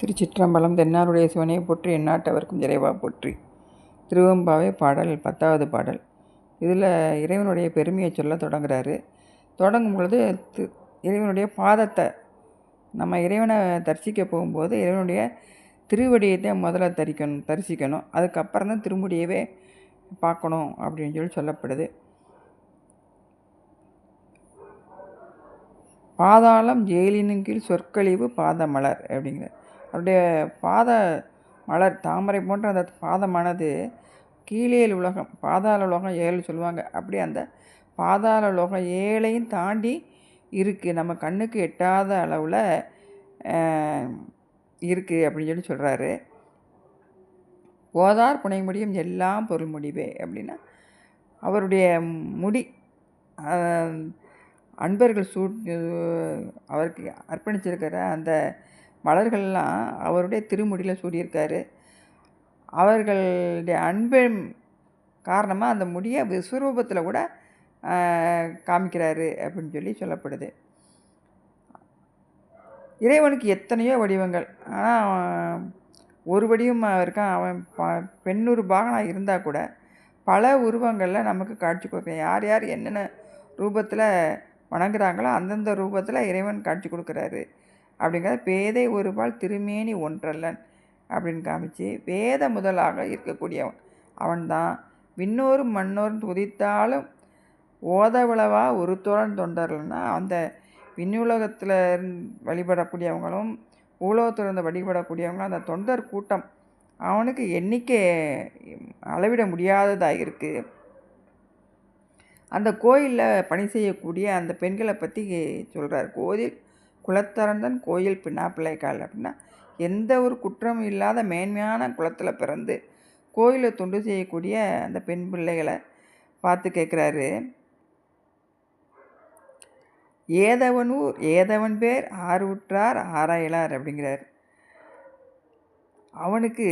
திருச்சிற்றம்பலம் தென்னாருடைய சிவனை போற்றி எந்நாட்டவர்க்கும் இறைவா போற்றி. திருவெம்பாவை பாடல் பத்தாவது பாடல். இதில் இறைவனுடைய பெருமையை சொல்ல தொடங்குறாரு. தொடங்கும் பொழுது தி- இறைவனுடைய பாதத்தை நம்ம இறைவனை தரிசிக்க போகும்போது இறைவனுடைய திருவடியத்தை முதல்ல தரிக்கணும் தரிசிக்கணும். அதுக்கப்புறம் தான் திருமுடியவே பார்க்கணும் அப்படின்னு சொல்லி சொல்லப்படுது. பாதாளம் ஜெயிலினும் கீழ் சொற்கழிவு பாதமலர் அப்படிங்கிற அவருடைய பாத மலர் தாமரை போன்ற அந்த பாதமானது கீழேல் உலகம் பாதாள உலகம் ஏழு சொல்லுவாங்க. அப்படி அந்த பாதாள உலகம் ஏழையும் தாண்டி இருக்குது நம்ம கண்ணுக்கு எட்டாத அளவில் இருக்குது அப்படின்னு சொல்லி சொல்கிறாரு போதார் புனை முடியும் எல்லாம் பொருள் முடிவே அப்படின்னா அவருடைய முடி அன்பர்கள் சூ அவருக்கு அர்ப்பணிச்சிருக்கிற அந்த மலர்கள்லாம் அவருடைய திருமுடியில் சூடியிருக்காரு. அவர்களுடைய அன்பின் காரணமாக அந்த முடியை விஸ்வரூபத்தில் கூட காமிக்கிறாரு அப்படின்னு சொல்லி சொல்லப்படுது. இறைவனுக்கு எத்தனையோ வடிவங்கள். ஆனால் ஒரு வடிவம் இருக்கான். அவன் ப பெண்ணுரு பாகனாக இருந்தால் கூட பல உருவங்களில் நமக்கு காட்சி கொடுக்குறேன். யார் யார் என்னென்ன ரூபத்தில் வணங்குறாங்களோ அந்தந்த ரூபத்தில் இறைவன் காட்சி கொடுக்குறாரு. அப்படிங்கிறத பேதை ஒருபால் திருமேனி ஒன்றல்லன் அப்படின்னு காமிச்சு வேத முதலாக இருக்கக்கூடியவன். அவன்தான் விண்ணோரும் மண்ணோரும் துதித்தாலும் ஓதவிளவா ஒரு தோழன் தொண்டர்கள்னா அந்த விண்ணுலகத்தில் வழிபடக்கூடியவங்களும் பூலோகத்தில் இருந்து வழிபடக்கூடியவங்களும் அந்த தொண்டர் கூட்டம் அவனுக்கு எண்ணிக்கை அளவிட முடியாததாக இருக்குது அந்த கோயிலில் பணி செய்யக்கூடிய அந்த பெண்களை பற்றி சொல்கிறார் கோயில் குலத்திறந்தன் கோயில் பின்னாப்பிள்ளைக்கால் அப்படின்னா எந்த ஒரு குற்றமும் இல்லாத மேன்மையான குலத்தில் பிறந்து கோயிலில் தொண்டு செய்யக்கூடிய அந்த பெண் பிள்ளைகளை பார்த்து கேட்குறாரு ஏதவனூர் ஏதவன் பேர் ஆறுவுற்றார் ஆராயலார் அப்படிங்கிறார். அவனுக்கு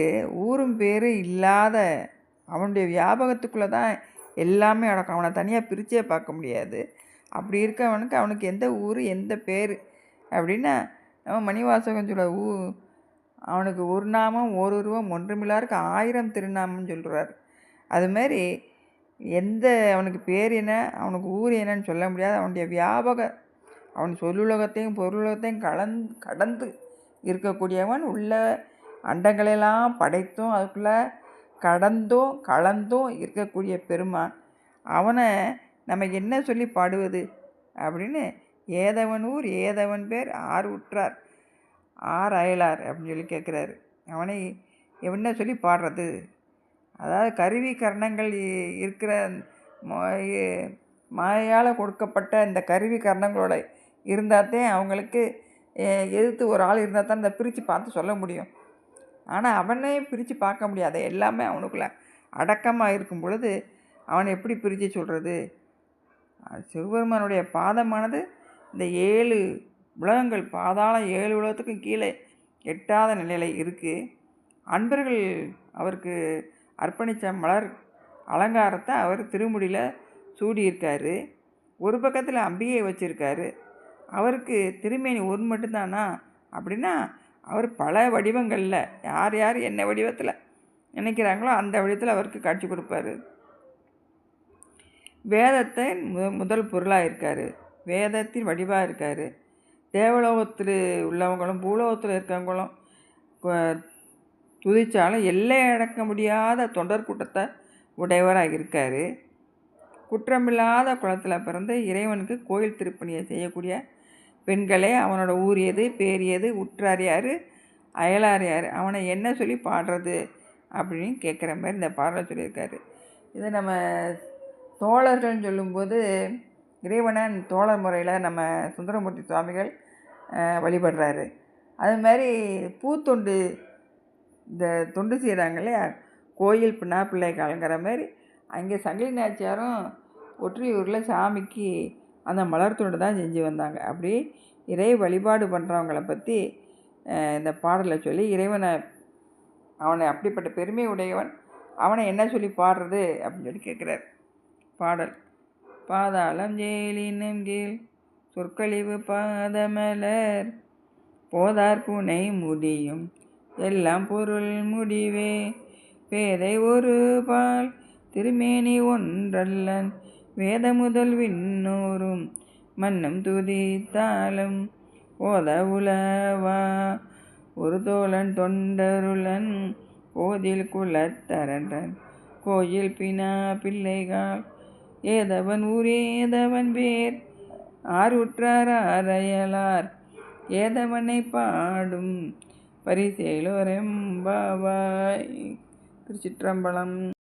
ஊரும் பேரும் இல்லாத அவனுடைய வியாபகத்துக்குள்ளே தான் எல்லாமே அடக்கும். அவனை தனியாக பிரிச்சே பார்க்க முடியாது. அப்படி இருக்கவனுக்கு அவனுக்கு எந்த ஊர் எந்த பேர் அப்படின்னா நம்ம மணிவாசகம் சொல்ல ஊ அவனுக்கு ஒரு நாமம் ஒரு உருவம் ஒன்றுமில்லாருக்கு ஆயிரம் திருநாமம்னு சொல்கிறார் அதுமாரி எந்த அவனுக்கு பேர் என்ன அவனுக்கு ஊர் என்னன்னு சொல்ல முடியாது. அவனுடைய வியாபக அவன் சொல்லுலகத்தையும் பொருளுலகத்தையும் கலந் கடந்து இருக்கக்கூடியவன் உள்ள அண்டங்களெல்லாம் படைத்தும் அதுக்குள்ளே கடந்தும் கலந்தும் இருக்கக்கூடிய பெருமான். அவனை நம்ம என்ன சொல்லி பாடுவது? அப்படின்னு ஏதவன் ஊர் ஏதவன் பேர் ஆறு உற்றார் ஆர் அயலார் அப்படின்னு சொல்லி கேட்குறாரு. அவனை என்ன சொல்லி பாடுறது? அதாவது கருவி கரணங்கள் இருக்கிற மாயால் கொடுக்கப்பட்ட இந்த கருவி கரணங்களோட இருந்தாத்தே அவங்களுக்கு எதிர்த்து ஒரு ஆள் இருந்தால் தான் இந்த பிரித்து பார்த்து சொல்ல முடியும். ஆனால் அவனே பிரித்து பார்க்க முடியாது. எல்லாமே அவனுக்குள்ள அடக்கமாக இருக்கும் பொழுது அவனை எப்படி பிரித்து சொல்கிறது சிவபெருமானுடைய பாதமானது இந்த ஏழு உலகங்கள் பாதாளம் ஏழு உலகத்துக்கும் கீழே எட்டாத நிலையில் இருக்குது அன்பர்கள் அவருக்கு அர்ப்பணித்த மலர் அலங்காரத்தை அவர் திருமுடியில் சூடியிருக்காரு. ஒரு பக்கத்தில் அம்பிகையை வச்சுருக்காரு. அவருக்கு திருமேனி ஒரு மட்டும்தானா? அப்படின்னா அவர் பல வடிவங்களில் யார் யார் என்ன வடிவத்தில் நினைக்கிறாங்களோ அந்த வடிவத்தில் அவருக்கு காட்சி கொடுப்பாரு. வேதத்தை மு முதல் பொருளாக இருக்கார் வேதத்தின் வடிவாக இருக்கார். தேவலோகத்தில் உள்ளவங்களும் பூலோகத்தில் இருக்கவங்களும் துதித்தாலும் எல்லை அடக்க முடியாத தொண்டர் கூட்டத்தை உடையவராக இருக்கார். குற்றமில்லாத குளத்தில் பிறந்து இறைவனுக்கு கோயில் திருப்பணியை செய்யக்கூடிய பெண்களே அவனோட ஊரியது பேரியது பேர் அயலாரியார் அயலார் யார் அவனை என்ன சொல்லி பாடுறது அப்படின்னு கேட்குற மாதிரி இந்த பாடலை சொல்லியிருக்காரு. இது நம்ம தோழர்கள்னு சொல்லும்போது இறைவனன் தோழர் முறையில் நம்ம சுந்தரமூர்த்தி சுவாமிகள் வழிபடுறாரு. அது மாதிரி பூத்தொண்டு இந்த தொண்டு செய்கிறாங்க இல்லையா? கோயில் பின்னா பிள்ளைக்காலங்கிற மாதிரி அங்கே சங்கிலி நாச்சியாரும் ஒற்றியூரில் சாமிக்கு அந்த மலர் தொண்டு தான் செஞ்சு வந்தாங்க. அப்படி இறை வழிபாடு பண்ணுறவங்கள பற்றி இந்த பாடலை சொல்லி இறைவனை அவனை அப்படிப்பட்ட பெருமை உடையவன் அவனை என்ன சொல்லி பாடுறது அப்படின்னு சொல்லி கேட்குறார் பாடல். பாதாளம் ஜெயிலினும் கீழ். சொற்கழிவு பாதமலர். போதார் புனை முடியும். எல்லாம் பொருள் முடிவே. பேதை ஒரு பால். திருமேனி ஒன்றல்லன். வேத முதல் விண்ணோரும் மன்னம் துதித்தாலும். ஓத உலவா. ஒரு தோழன் தொண்டருளன். கோதில் குலத்தரன்றன். கோயில் பினா பிள்ளைகள் ஏதவன் ஊரேதவன் பேர் ஆறுற்றார் அறையலார் ஏதவனை பாடும் பரிசேலோரெம்பாவாய் திருச்சிற்றம்பலம்